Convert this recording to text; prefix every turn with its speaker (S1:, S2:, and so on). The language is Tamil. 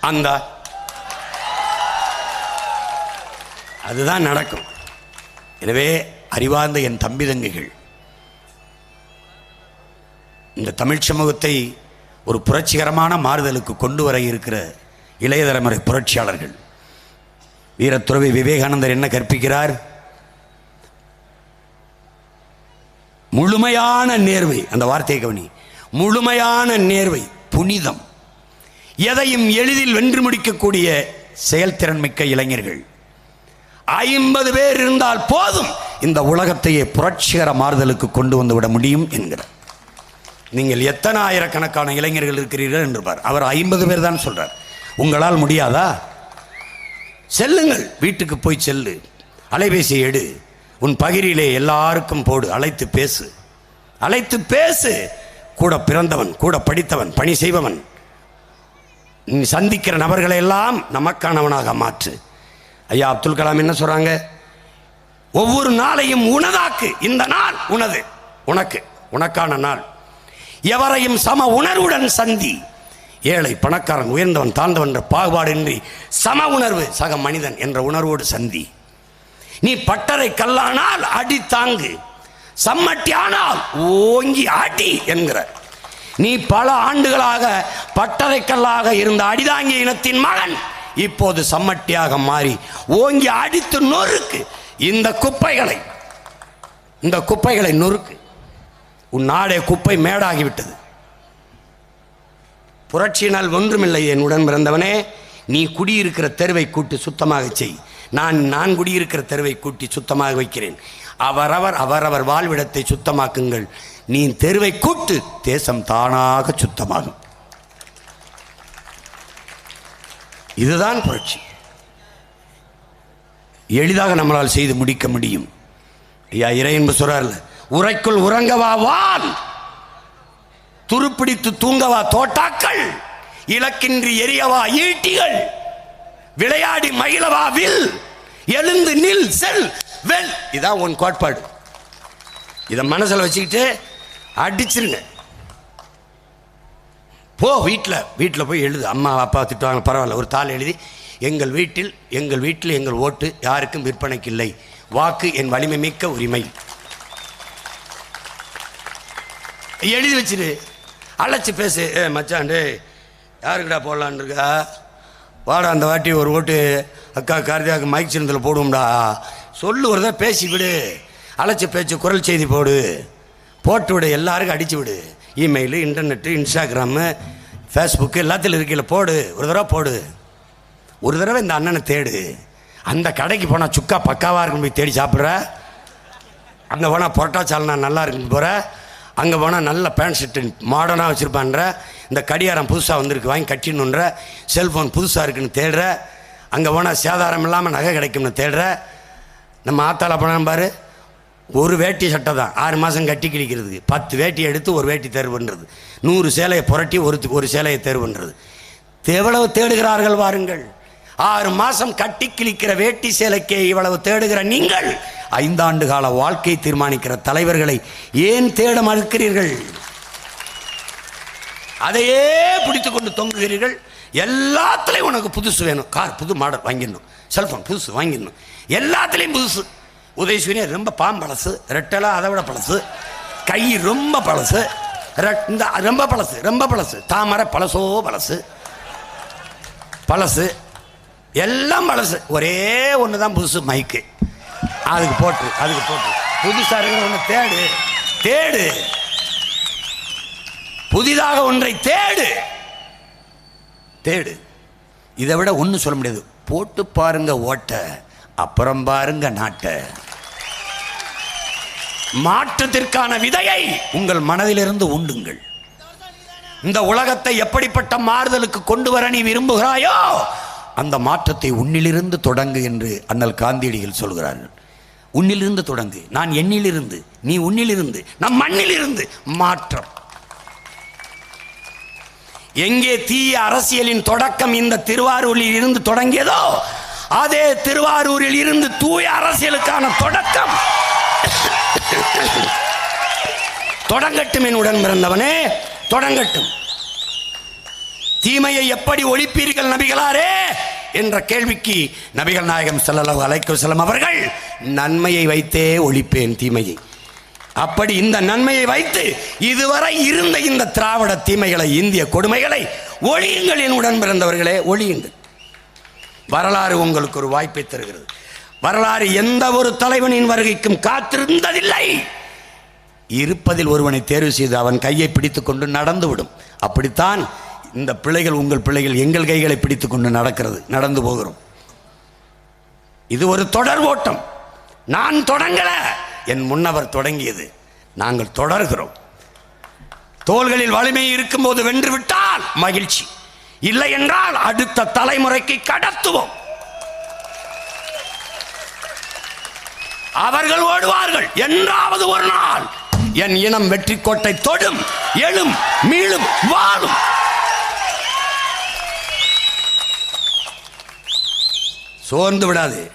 S1: அந்த அதுதான் நடக்கும். எனவே அறிவார்ந்த என் தம்பி தங்கைகள் இந்த தமிழ் சமூகத்தை ஒரு புரட்சிகரமான மாறுதலுக்கு கொண்டு வர இருக்கிற இளைய தலைமுறை புரட்சியாளர்கள். வீரத்துறவி விவேகானந்தர் என்ன கற்பிக்கிறார்? முழுமையான நேர்வை அந்த வார்த்தையை கவனி. முழுமையான நேர்வை புனிதம். எதையும் எளிதில் வென்று முடிக்கக்கூடிய செயல்திறன் மிக்க இளைஞர்கள். ஐம்பது பேர் இருந்தால் போதும் இந்த உலகத்தையே புரட்சிகர மாறுதலுக்கு கொண்டு வந்து விட முடியும் என்கிறார். நீங்கள் எத்தனை ஆயிரக்கணக்கான இளைஞர்கள் இருக்கிறீர்கள் என்று பார். அவர் ஐம்பது பேர் தான் சொல்றார். உங்களால் முடியாதா? செல்லுங்கள். வீட்டுக்கு போய் செல்லு. அலைபேசி எடு. உன் பகிரிலே எல்லாருக்கும் போடு. அழைத்து பேசு. அழைத்து பேசு. கூட பிறந்தவன் கூட படித்தவன் பணி செய்பவன் நீ சந்திக்கிற நபர்களை எல்லாம் நமக்கானவனாக மாற்று. ஐயா அப்துல் கலாம் என்ன சொல்றாங்க? ஒவ்வொரு நாளையும் உனதாக்கு இந்த நாள் உனது. உனக்கு. உனக்கான நாள். எவரையும் சம உணர்வுடன் சந்தி. ஏழை பணக்காரன் உயர்ந்தவன் தாழ்ந்தவன் என்ற பாகுபாடின்றி சம உணர்வு சக மனிதன் என்ற உணர்வோடு சந்தி. நீ பட்டறை கல்லானால் அடி தாங்கு. சம்மட்டியானால் ஓங்கி அடி என்கிற நீ பல ஆண்டுகளாக பட்டறைக்கல்லாக இருந்த அடிதாங்கிய இனத்தின் மகன் இப்போது சம்மட்டியாக மாறி ஓங்கி அடித்து நொறுக்கு. இந்த குப்பைகளை இந்த குப்பைகளை நொறுக்கு. உன் நாடே குப்பை மேடாகிவிட்டது. புரட்சியினால் ஒன்றுமில்லை என் உடன் பிறந்தவனே. நீ குடியிருக்கிற தெருவை கூட்டி சுத்தமாக செய். நான் நான் குடியிருக்கிற தெருவை கூட்டி சுத்தமாக வைக்கிறேன். அவரவர் அவரவர் வாழ்விடத்தை சுத்தமாக்குங்கள். நீ தெருவை கூட்டு தேசம் தானாக சுத்தமாகும். இதுதான் புரட்சி. எளிதாக நம்மளால் செய்து முடிக்க முடியும். ஐயா இறையன்பு என்பது சொல்றாருல உரைக்குள் உறங்கவா வான் துருப்பிடித்து தூங்கவா தோட்டாக்கள் இலக்கின்றி எரியவா ஈட்டிகள் விளையாடி மகிழவா வில் எழுந்து நில் செல் வெல். இதான் உன் கோட்பாடு. இதை மனசில் வச்சுக்கிட்டு அடிச்சிருங்க. போ வீட்டில் வீட்டில் போய் எழுது. அம்மா அப்பா திட்டுவாங்க பரவாயில்ல ஒரு தாள் எழுதி. எங்கள் வீட்டில் எங்கள் வீட்டில் எங்கள் ஓட்டு யாருக்கும் விற்பனைக்கு இல்லை வாக்கு என் வலிமை மிக்க உரிமை. எழுதி வச்சிரு. அழைச்சி பேசு. ஏ மச்சாண்டு யாருக்குடா போடலான்னு இருக்கா? வாடா அந்த வாட்டி ஒரு ஓட்டு அக்கா கார்த்தியாவுக்கு மைக் சின்னத்தில் போடுவோம்டா. சொல்லு ஒரு தான் பேசி விடு. அழைச்சி பேச்சு குரல் செய்தி போடு. போட்டு விடு எல்லாருக்கும் அடிச்சு விடு. இமெயிலு இன்டர்நெட்டு இன்ஸ்டாகிராமு ஃபேஸ்புக்கு எல்லாத்திலும் இருக்கையில் போடு. ஒரு தடவை போடு. ஒரு தடவை இந்த அண்ணனை தேடு. அந்த கடைக்கு போனால் சுக்கா பக்காவாக இருக்கும் போய் தேடி சாப்பிட்ற. அங்கே போனால் பரோட்டா சால்னா நல்லா இருக்குன்னு போகிற அங்கே போனால் நல்ல பேண்ட் ஷர்ட்டு மாடர்னாக வச்சுருப்பான்ற. இந்த கடியாரம் புதுசாக வந்திருக்கு வாங்கி கட்டிடணுன்ற. செல்ஃபோன் புதுசாக இருக்குன்னு தேடுற. அங்கே போனால் சேதாரம் இல்லாமல் நகை கிடைக்கும்னு தேடுற. நம்ம ஆத்தால போனால் பாரு. ஒரு வேட்டி சட்டை தான். ஆறு மாதம் கட்டி கிழிக்கிறதுக்கு. பத்து வேட்டி எடுத்து ஒரு வேட்டி தேர்வு பண்ணுறது நூறு சேலையை புரட்டி ஒரு ஒரு சேலையை தேர்வு பண்ணுறது எவ்வளவு தேடுகிறார்கள் வாருங்கள். ஆறு மாதம் கட்டி கிழிக்கிற வேட்டி சேலைக்கே இவ்வளவு தேடுகிற நீங்கள் ஐந்தாண்டு கால வாழ்க்கை தீர்மானிக்கிற தலைவர்களை ஏன் தேட மறுக்கிறீர்கள்? அதையே பிடித்து கொண்டு தொங்குகிறீர்கள். எல்லாத்துலேயும் உனக்கு புதுசு வேணும். கார் புது மாடல் வாங்கிடணும். செல்ஃபோன் புதுசு வாங்கிடணும். எல்லாத்துலேயும் புதுசு. உதயசூரியன் ரொம்ப பாம்பழசு ரெட்டெல்லாம் அதை விட பழசு கை ரொம்ப பழசு ரெட்- இந்த ரொம்ப பழசு ரொம்ப பழசு தாமரை பழசோ பழசு. பழசு. எல்லாம் பழசு. ஒரே ஒன்று தான் புதுசு மைக்கு அதுக்கு போட்டு அதுக்கு போட்டு. புதுசாக இருக்கிற ஒன்று தேடு தேடு. புதிதாக ஒன்றை தேடு. தேடு. இதை விட ஒன்றும் சொல்ல முடியாது. போட்டு பாருங்க ஓட்ட அப்புறம் பாருங்க நாட்டை. மாற்றத்திற்கான விதையை உங்கள் மனதிலிருந்து உண்டுங்கள். இந்த உலகத்தை எப்படிப்பட்ட மாறுதலுக்கு கொண்டு வர நீ விரும்புகிறாயோ அந்த மாற்றத்தை உன்னிலிருந்து தொடங்கு என்று அண்ணல் காந்தியடிகள் சொல்கிறார்கள். உன்னிலிருந்து தொடங்கு. நான் எண்ணிலிருந்து நீ உன்னிலிருந்து நம் மண்ணிலிருந்து மாற்றம். எங்கே தீய அரசியலின் தொடக்கம் இந்த திருவாரூரில் இருந்து தொடங்கியதோ அதே திருவாரூரில் இருந்து தூய அரசியலுக்கான தொடக்கம் தொடங்கட்டும் என் உடன் பிறந்தவனே தொடங்கட்டும். தீமையை எப்படி ஒழிப்பீர்கள் நபிகளாரே? என்ற கேள்விக்கு நபிகள் நாயகம் செல்லலவு அலைக்கு செல்லும் அவர்கள் நன்மையை வைத்தே ஒழிப்பேன் தீமையை. அப்படி இந்த நன்மையை வைத்து இதுவரை இருந்த இந்த திராவிட தீமைகளை இந்திய கொடுமைகளை ஒழியுங்கள் என் உடன் பிறந்தவர்களே ஒழியுங்கள். வரலாறு உங்களுக்கு ஒரு வாய்ப்பை தருகிறது. வரலாறு எந்த ஒரு தலைவனின் வருகைக்கும் காத்திருந்ததில்லை. இருப்பதில் ஒருவனை தேர்வு செய்து அவன் கையை பிடித்துக்கொண்டு நடந்துவிடும். அப்படித்தான் இந்த பிள்ளைகள் உங்கள் பிள்ளைகள் எங்கள் கைகளை பிடித்துக்கொண்டு நடக்கிறது நடந்து போகிறோம். இது ஒரு தொடர் ஓட்டம். நான் தொடங்கல என் முன்னவர் தொடங்கியது. நாங்கள் தொடர்கிறோம். தோள்களில் வலிமை இருக்கும்போது வென்று விட்டால் மகிழ்ச்சி. இல்லை என்றால் அடுத்த தலைமுறைக்கு கடத்துவோம். அவர்கள் ஓடுவார்கள். என்றாவது ஒரு நாள் என் இனம் வெற்றி கோட்டை தொடும் எழும் மீளும் வாழும். சோர்ந்து விடாது.